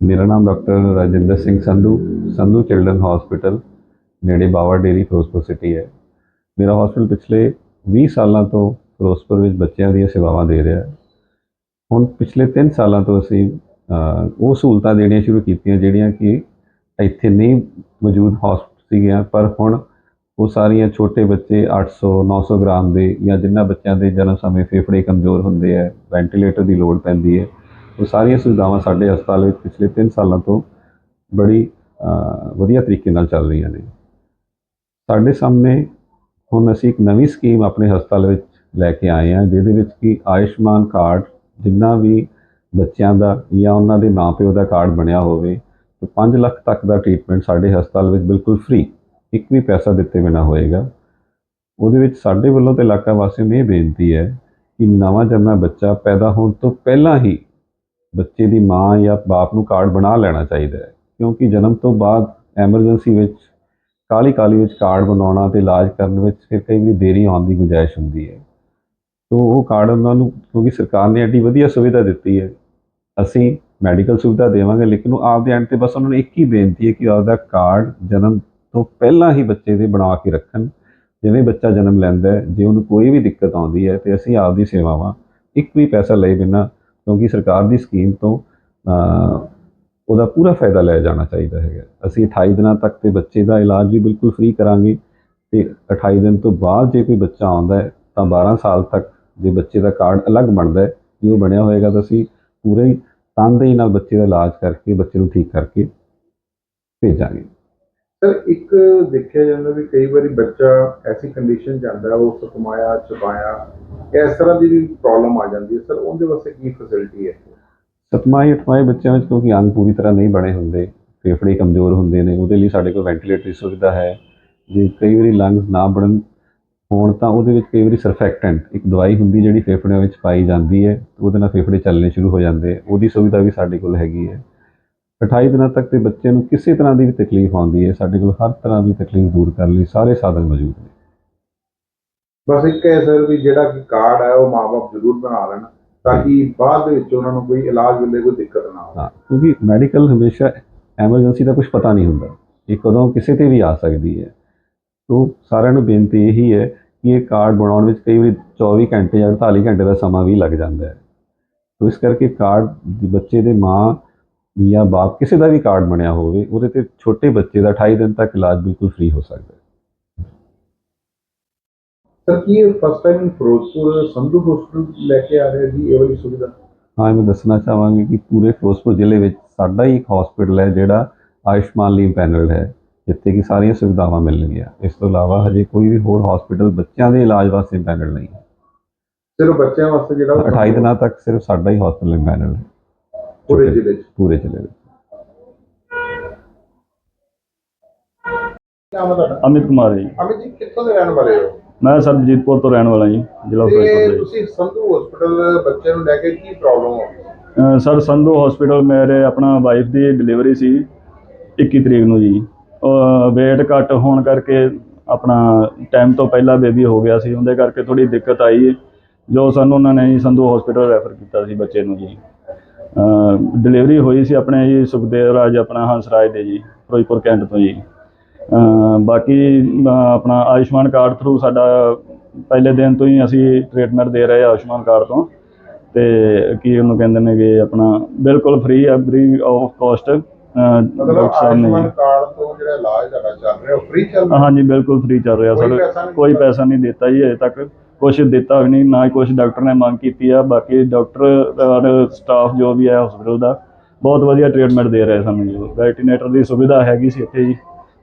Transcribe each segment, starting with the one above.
ਮੇਰਾ ਨਾਮ doctor Rajinder Singh Sandhu Sandhu children hospital, ਨੇੜੇ ਬਾਵਾ ਡੇਰੀ ਫਿਰੋਜ਼ਪੁਰ ਸਿਟੀ ਹੈ। ਮੇਰਾ ਹਸਪੀਟਲ ਪਿਛਲੇ 20 ਸਾਲਾਂ ਤੋਂ ਫਿਰੋਜ਼ਪੁਰ ਵਿੱਚ ਬੱਚਿਆਂ ਦੀਆਂ ਸੇਵਾਵਾਂ ਦੇ ਰਿਹਾ ਹੈ। ਹੁਣ ਪਿਛਲੇ 3 ਸਾਲਾਂ ਤੋਂ ਅਸੀਂ ਉਹ ਸਹੂਲਤਾਂ ਦੇਣੀਆਂ ਸ਼ੁਰੂ ਕੀਤੀਆਂ ਜਿਹੜੀਆਂ ਕਿ ਇੱਥੇ ਨਹੀਂ ਮੌਜੂਦ ਹਸਪੀਟਲ ਸੀਗੀਆਂ, ਪਰ ਹੁਣ ਉਹ ਸਾਰੀਆਂ ਛੋਟੇ ਬੱਚੇ 800 900 ਗ੍ਰਾਮ ਦੇ ਜਾਂ ਜਿਨ੍ਹਾਂ ਬੱਚਿਆਂ ਦੇ ਜਨਮ ਸਮੇਂ ਫੇਫੜੇ ਕਮਜ਼ੋਰ ਹੁੰਦੇ ਹੈ ਵੈਂਟੀਲੇਟਰ ਦੀ ਲੋੜ ਪੈਂਦੀ ਹੈ ਉਹ ਸਾਰੀਆਂ ਸੁਵਿਧਾਵਾਂ ਸਾਡੇ ਹਸਪਤਾਲ ਵਿੱਚ ਪਿਛਲੇ 3 ਸਾਲਾਂ ਤੋਂ ਬੜੀ ਵਧੀਆ ਤਰੀਕੇ ਨਾਲ ਚੱਲ ਰਹੀਆਂ ਨੇ। ਸਾਡੇ ਸਾਹਮਣੇ ਹੁਣ ਅਸੀਂ ਇੱਕ ਨਵੀਂ ਸਕੀਮ ਆਪਣੇ ਹਸਪਤਾਲ ਵਿੱਚ ਲੈ ਕੇ ਆਏ ਹਾਂ, ਜਿਹਦੇ ਵਿੱਚ ਕਿ ਆਯੁਸ਼ਮਾਨ ਕਾਰਡ ਜਿੰਨਾ ਵੀ ਬੱਚਿਆਂ ਦਾ ਜਾਂ ਉਹਨਾਂ ਦੇ ਮਾਪਿਓ ਦਾ ਕਾਰਡ ਬਣਿਆ ਹੋਵੇ, ਤਾਂ 5 ਲੱਖ ਤੱਕ ਦਾ ਟ੍ਰੀਟਮੈਂਟ ਸਾਡੇ ਹਸਪਤਾਲ ਵਿੱਚ ਬਿਲਕੁਲ ਫ੍ਰੀ, ਇੱਕ ਵੀ ਪੈਸਾ ਦਿੱਤੇ ਬਿਨਾ ਹੋਏਗਾ। ਉਹਦੇ ਵਿੱਚ ਸਾਡੇ ਵੱਲੋਂ ਤੇ ਇਲਾਕਾ ਵਾਸੀਆਂ ਨੂੰ ਇਹ ਬੇਨਤੀ ਹੈ ਕਿ ਨਵਾਂ ਜੰਮਿਆ ਬੱਚਾ ਪੈਦਾ ਹੋਣ ਤੋਂ ਪਹਿਲਾਂ ਹੀ ਬੱਚੇ ਦੀ ਮਾਂ ਜਾਂ ਬਾਪ ਨੂੰ ਕਾਰਡ ਬਣਾ ਲੈਣਾ ਚਾਹੀਦਾ ਹੈ। ਕਿਉਂਕਿ ਜਨਮ ਤੋਂ ਬਾਅਦ ਐਮਰਜੈਂਸੀ ਵਿੱਚ ਕਾਲੀ ਕਾਲੀ ਵਿੱਚ ਕਾਰਡ ਬਣਾਉਣਾ ਤੇ ਇਲਾਜ ਕਰਨ ਵਿੱਚ ਫਿਰ ਕਈ ਵਾਰੀ ਦੇਰੀ ਆਉਣ ਦੀ ਗੁੰਜਾਇਸ਼ ਹੁੰਦੀ ਹੈ। ਤੋ ਉਹ ਕਾਰਡ ਉਹਨਾਂ ਨੂੰ, ਕਿਉਂਕਿ ਸਰਕਾਰ ਨੇ ਐਡੀ ਵਧੀਆ ਸੁਵਿਧਾ ਦਿੱਤੀ ਹੈ। ਅਸੀਂ ਮੈਡੀਕਲ ਸੁਵਿਧਾ ਦੇਵਾਂਗੇ, ਲੇਕਿਨ ਉਹ ਆਪਦੇ ਐਂਡ ਤੇ ਬਸ ਉਹਨਾਂ ਨੂੰ ਇੱਕ ਹੀ ਬੇਨਤੀ ਹੈ ਕਿ ਆਪਦਾ ਕਾਰਡ ਜਨਮ ਤੋਂ ਪਹਿਲਾਂ ਹੀ ਬੱਚੇ ਦੇ ਬਣਾ ਕੇ ਰੱਖਣ। ਜਿਵੇਂ ਬੱਚਾ ਜਨਮ ਲੈਂਦਾ ਹੈ, ਜੇ ਉਹਨੂੰ ਕੋਈ ਵੀ ਦਿੱਕਤ ਆਉਂਦੀ ਹੈ ਤੇ ਅਸੀਂ ਆਪਦੀ ਸੇਵਾਵਾਂ ਇੱਕ ਵੀ ਪੈਸਾ ਲਏ ਬਿਨਾਂ ਕਿਉਂਕਿ ਸਰਕਾਰ ਦੀ ਸਕੀਮ ਤੋਂ ਉਹਦਾ ਪੂਰਾ ਫਾਇਦਾ ਲਿਆ ਜਾਣਾ ਚਾਹੀਦਾ ਹੈਗਾ। ਅਸੀਂ 28 ਦਿਨਾਂ ਤੱਕ ਤੇ ਬੱਚੇ ਦਾ ਇਲਾਜ ਵੀ ਬਿਲਕੁਲ ਫ੍ਰੀ ਕਰਾਂਗੇ ਤੇ 28 ਦਿਨ ਤੋਂ ਬਾਅਦ ਜੇ ਕੋਈ ਬੱਚਾ ਆਉਂਦਾ ਹੈ, ਤਾਂ 12 ਸਾਲ ਤੱਕ ਜੇ ਬੱਚੇ ਦਾ ਕਾਰਡ ਅਲੱਗ ਬਣਦਾ ਹੈ, ਜੇ ਉਹ ਬਣਿਆ ਹੋਏਗਾ ਤਾਂ ਅਸੀਂ ਪੂਰੇ ਹੀ ਤਨਦੇਹੀ ਨਾਲ ਬੱਚੇ ਦਾ ਇਲਾਜ ਕਰਕੇ, ਬੱਚੇ ਨੂੰ ਠੀਕ ਕਰਕੇ ਭੇਜਾਂਗੇ। ਸਰ, ਇੱਕ ਦੇਖਿਆ ਜਾਂਦਾ ਵੀ ਕਈ ਵਾਰੀ ਬੱਚਾ ਐਸੀ ਕੰਡੀਸ਼ਨ ਜਾਂਦਾ ਉਹ ਸਤਮਾਇਆ ਚਬਾਇਆ ਇਸ ਤਰ੍ਹਾਂ ਦੀ ਵੀ ਪ੍ਰੋਬਲਮ ਆ ਜਾਂਦੀ ਹੈ। ਸਰ, ਉਹਦੇ ਵਾਸਤੇ ਕੀ ਫੈਸਿਲਿਟੀ ਹੈ? ਸਤਮਾਈ ਅਠਵਾਈ ਬੱਚਿਆਂ ਵਿੱਚ ਕਿਉਂਕਿ ਅੰਗ ਪੂਰੀ ਤਰ੍ਹਾਂ ਨਹੀਂ ਬਣੇ ਹੁੰਦੇ, ਫੇਫੜੇ ਕਮਜ਼ੋਰ ਹੁੰਦੇ ਨੇ, ਉਹਦੇ ਲਈ ਸਾਡੇ ਕੋਲ ਵੈਂਟੀਲੇਟਰੀ ਸੁਵਿਧਾ ਹੈ। ਜੇ ਕਈ ਵਾਰੀ ਲੰਗਸ ਨਾ ਬਣਨ ਹੋਣ ਤਾਂ ਉਹਦੇ ਵਿੱਚ ਕਈ ਵਾਰੀ ਸਰਫੈਕਟੈਂਟ ਇੱਕ ਦਵਾਈ ਹੁੰਦੀ ਜਿਹੜੀ ਫੇਫੜਿਆਂ ਵਿੱਚ ਪਾਈ ਜਾਂਦੀ ਹੈ, ਉਹਦੇ ਨਾਲ ਫੇਫੜੇ ਚੱਲਣੇ ਸ਼ੁਰੂ ਹੋ ਜਾਂਦੇ ਉਹਦੀ ਸੁਵਿਧਾ ਵੀ ਸਾਡੇ ਕੋਲ ਹੈਗੀ ਹੈ। 28 ਦਿਨਾਂ ਤੱਕ ਤੇ ਬੱਚੇ ਨੂੰ ਕਿਸੇ ਤਰ੍ਹਾਂ ਦੀ ਵੀ ਤਕਲੀਫ ਆਉਂਦੀ ਹੈ, ਸਾਡੇ ਕੋਲ ਹਰ ਤਰ੍ਹਾਂ ਦੀ ਤਕਲੀਫ ਦੂਰ ਕਰਨ ਲਈ ਸਾਰੇ ਸਾਧਨ ਮੌਜੂਦ ਨੇ। ਬਸ ਇੱਕ ਹੈ ਸਰ ਵੀ ਜਿਹੜਾ ਕਿ ਕਾਰਡ ਹੈ, ਉਹ ਮਾਪੇ ਜ਼ਰੂਰ ਬਣਾ ਲੈਣ ਤਾਂ ਕਿ ਬਾਅਦ ਦੇ ਵਿੱਚ ਉਹਨਾਂ ਨੂੰ ਕੋਈ ਇਲਾਜ ਵੇਲੇ ਕੋਈ ਦਿੱਕਤ ਨਾ ਆਵੇ ਹਾਂ, ਕਿਉਂਕਿ ਮੈਡੀਕਲ ਹਮੇਸ਼ਾ ਐਮਰਜੈਂਸੀ ਦਾ ਕੁਝ ਪਤਾ ਨਹੀਂ ਹੁੰਦਾ। ਇਹ ਕਦੋਂ ਕਿਸੇ ਤੇ ਵੀ ਆ ਸਕਦੀ ਹੈ। ਤੋਂ ਸਾਰਿਆਂ ਨੂੰ ਬੇਨਤੀ ਇਹੀ ਹੈ ਕਿ ਇਹ ਕਾਰਡ ਬਣਾਉਣ ਵਿੱਚ ਕਈ ਵਾਰੀ 24 ਘੰਟੇ ਜਾਂ 48 ਘੰਟੇ ਦਾ ਸਮਾਂ ਵੀ ਲੱਗ ਜਾਂਦਾ ਹੈ। ਤੋਂ ਇਸ ਕਰਕੇ ਕਾਰਡ ਬੱਚੇ ਦੇ ਮਾਂ ਜਾਂ ਬਾਪ ਕਿਸੇ ਦਾ ਵੀ ਕਾਰਡ ਬਣਿਆ ਹੋਵੇ, ਉਹਦੇ ਤੇ ਛੋਟੇ ਬੱਚੇ ਦਾ 28 ਦਿਨ ਤੱਕ ਇਲਾਜ ਬਿਲਕੁਲ ਫ੍ਰੀ ਹੋ ਸਕਦਾ ਹੈ। ਸਰ ਕੀ first time Firozpur Sandhu hospital ਲੈ ਕੇ ਆ ਰਹੇ ਜੀ ਇਹ ਵਾਲੀ ਸੁਵਿਧਾ? ਹਾਂ ਮੈਂ ਦੱਸਣਾ ਚਾਹਾਂਗੀ ਕਿ ਪੂਰੇ ਫਿਰੋਜ਼ਪੁਰ ਜ਼ਿਲ੍ਹੇ ਵਿੱਚ ਸਾਡਾ ਹੀ ਇੱਕ ਹਸਪੀਟਲ ਹੈ ਜਿਹੜਾ ਆਯੁਸ਼ਮਾਨ ਲਈ ਪੈਨਲ ਹੈ ਜਿੱਥੇ ਕਿ ਸਾਰੀਆਂ ਸੁਵਿਧਾਵਾਂ ਮਿਲਣਗੀਆਂ। ਇਸ ਤੋਂ ਇਲਾਵਾ ਹਜੇ ਕੋਈ ਵੀ ਹੋਰ ਹਸਪੀਟਲ ਬੱਚਿਆਂ ਦੇ ਇਲਾਜ ਵਾਸਤੇ ਪੈਨਲ ਨਹੀਂ ਹੈ। ਸਿਰਫ ਬੱਚਿਆਂ ਵਾਸਤੇ ਜਿਹੜਾ ਉਹ 28 ਦਿਨਾਂ ਤੱਕ ਸਿਰਫ ਸਾਡਾ ਹੀ ਹਸਪੀਟਲ ਪੈਨਲ ਹੈ। ਪੂਰੇ ਜ਼ਿਲ੍ਹੇ 'ਚ? ਪੂਰੇ ਜ਼ਿਲ੍ਹੇ ਵਿੱਚ। ਨਾਮ ਹੈ ਤੁਹਾਡਾ? ਅਮਿਤ ਕੁਮਾਰ ਜੀ। ਅਮਿਤ ਜੀ ਕਿੱਥੋਂ ਦੇ ਰਹਿਣ ਵਾਲੇ ਹੋ? ਮੈਂ ਸਰਬਜੀਤਪੁਰ ਤੋਂ ਰਹਿਣ ਵਾਲਾ ਜੀ ਜ਼ਿਲ੍ਹਾ ਤੇ ਫਿਰੋਜ਼ਪੁਰ ਤੁਸੀਂ ਸੰਧੂ ਹਸਪੀਟਲ ਬੱਚੇ ਨੂੰ ਲੈ ਕੇ ਕੀ ਪ੍ਰੋਬਲਮ ਹੋ ਗਈ? ਦਾ ਜੀ ਸਰ ਸੰਧੂ ਹਸਪੀਟਲ ਮੇਰੇ ਆਪਣਾ ਵਾਈਫ ਦੀ ਡਿਲੀਵਰੀ ਸੀ 21 ਤਰੀਕ ਨੂੰ ਜੀ। ਵੇਟ ਘੱਟ ਹੋਣ ਕਰਕੇ ਆਪਣਾ ਟਾਈਮ ਤੋਂ ਪਹਿਲਾਂ ਬੇਬੀ ਹੋ ਗਿਆ ਸੀ ਉਹਦੇ ਕਰਕੇ ਥੋੜੀ ਦਿੱਕਤ ਆਈ। ਜੋ ਸਾਨੂੰ ਉਹਨਾਂ ਨੇ ਜੀ ਸੰਧੂ ਹਸਪੀਟਲ ਰੈਫਰ ਕੀਤਾ ਸੀ ਬੱਚੇ ਨੂੰ ਜੀ। ਡਿਲੀਵਰੀ ਹੋਈ ਸੀ ਆਪਣੇ ਜੀ ਸੁਖਦੇਵ ਰਾਜ ਆਪਣਾ ਹੰਸਰਾਜ ਦੇ ਜੀ ਫਿਰੋਜ਼ਪੁਰ ਕੈਂਟ ਤੋਂ ਜੀ। ਬਾਕੀ ਆਪਣਾ ਆਯੁਸ਼ਮਾਨ ਕਾਰਡ ਥਰੂ ਸਾਡਾ ਪਹਿਲੇ ਦਿਨ ਤੋਂ ਹੀ ਅਸੀਂ ਟ੍ਰੀਟਮੈਂਟ ਦੇ ਰਹੇ ਆਯੁਸ਼ਮਾਨ ਕਾਰਡ ਤੋਂ। ਤੇ ਕੀ ਉਹਨੂੰ ਕਹਿੰਦੇ ਨੇ ਕਿ ਆਪਣਾ ਬਿਲਕੁਲ ਫ੍ਰੀ ਹੈ ਫ੍ਰੀ ਆਫ ਕਾਸਟ ਮਤਲਬ ਆਯੁਸ਼ਮਾਨ ਕਾਰਡ ਤੋਂ ਜਿਹੜਾ ਇਲਾਜ ਤੁਹਾਡਾ ਚੱਲ ਰਿਹਾ ਉਹ ਫ੍ਰੀ ਚੱਲ ਰਿਹਾ? ਹਾਂਜੀ ਬਿਲਕੁਲ ਫ੍ਰੀ ਚੱਲ ਰਿਹਾ। ਸਰ ਕੋਈ ਪੈਸਾ ਨਹੀਂ ਦਿੱਤਾ ਜੀ ਅਜੇ ਤੱਕ। ਕੁਛ ਦਿੱਤਾ ਵੀ ਨਹੀਂ ਨਾ ਹੀ ਕੁਛ ਡਾਕਟਰ ਨੇ ਮੰਗ ਕੀਤੀ ਆ। ਬਾਕੀ ਡਾਕਟਰ ਔਰ ਸਟਾਫ ਜੋ ਵੀ ਹੈ ਹਸਪੀਟਲ ਦਾ ਬਹੁਤ ਵਧੀਆ ਟ੍ਰੀਟਮੈਂਟ ਦੇ ਰਹੇ ਸਾਨੂੰ ਜੀ। ਵੈਟੀਨੇਟਰ ਦੀ ਸੁਵਿਧਾ ਹੈਗੀ ਸੀ ਇੱਥੇ ਜੀ।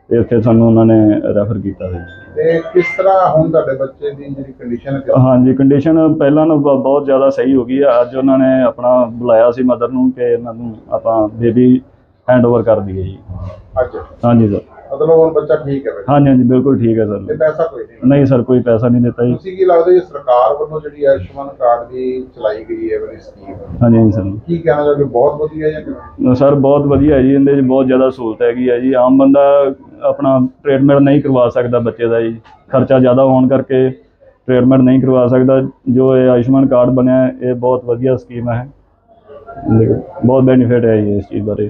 ਤੇ ਇੱਥੇ ਸਾਨੂੰ ਉਹਨਾਂ ਨੇ ਰੈਫਰ ਕੀਤਾ ਸੀ। ਤੇ ਕਿਸ ਤਰ੍ਹਾਂ ਹੁਣ ਤੁਹਾਡੇ ਬੱਚੇ ਦੀ ਜਿਹੜੀ ਕੰਡੀਸ਼ਨ ਹੈ ਹਾਂਜੀ ਕੰਡੀਸ਼ਨ ਪਹਿਲਾਂ ਨਾਲੋਂ ਬ- ਬਹੁਤ ਜ਼ਿਆਦਾ ਸਹੀ ਹੋ ਗਈ ਹੈ। ਅੱਜ ਉਹਨਾਂ ਨੇ ਆਪਣਾ ਬੁਲਾਇਆ ਸੀ ਮਦਰ ਨੂੰ ਕਿ ਇਹਨਾਂ ਨੂੰ ਆਪਾਂ ਬੇਬੀ ਹੈਂਡਓਵਰ ਕਰ ਦਈਏ ਜੀ। ਅੱਜ ਹਾਂਜੀ ਸਰ ਮਤਲਬ ਹੁਣ ਬੱਚਾ ਠੀਕ ਹੈ ਬੱਚਾ ਹਾਂਜੀ ਹਾਂਜੀ ਬਿਲਕੁਲ ਠੀਕ ਹੈ ਤੇ ਸਰ ਪੈਸਾ ਕੋਈ ਨਹੀਂ ਨਹੀਂ ਸਰ ਕੋਈ ਪੈਸਾ ਨਹੀਂ ਦਿੱਤਾ ਜੀ। ਤੁਸੀਂ ਕੀ ਲੱਗਦਾ ਜੀ ਸਰਕਾਰ ਵੱਲੋਂ ਜਿਹੜੀ ਆਯੁਸ਼ਮਾਨ ਕਾਰਡ ਦੀ ਚਲਾਈ ਗਈ ਹੈ ਵਾਲੀ ਸਕੀਮ ਹਾਂਜੀ ਹਾਂਜੀ ਸਰ ਕੀ ਕਹਿਣਾ ਚਾਹੋਗੇ ਬਹੁਤ ਵਧੀਆ ਜਾਂ ਕਿਵੇਂ? ਸਰ ਬਹੁਤ ਵਧੀਆ ਹੈ ਜੀ। ਇਹਦੇ 'ਚ ਬਹੁਤ ਜ਼ਿਆਦਾ ਸਹੂਲਤ ਹੈਗੀ ਹੈ ਜੀ। ਆਮ ਬੰਦਾ ਆਪਣਾ ਟ੍ਰੀਟਮੈਂਟ ਨਹੀਂ ਕਰਵਾ ਸਕਦਾ ਬੱਚੇ ਦਾ ਜੀ। ਖਰਚਾ ਜ਼ਿਆਦਾ ਹੋਣ ਕਰਕੇ ਟ੍ਰੀਟਮੈਂਟ ਨਹੀਂ ਕਰਵਾ ਸਕਦਾ। ਜੋ ਇਹ ਆਯੁਸ਼ਮਾਨ ਕਾਰਡ ਬਣਿਆ ਇਹ ਬਹੁਤ ਵਧੀਆ ਸਕੀਮ ਹੈ। ਬਹੁਤ ਬੈਨੀਫਿਟ ਹੈ ਜੀ ਇਸ ਚੀਜ਼ ਬਾਰੇ।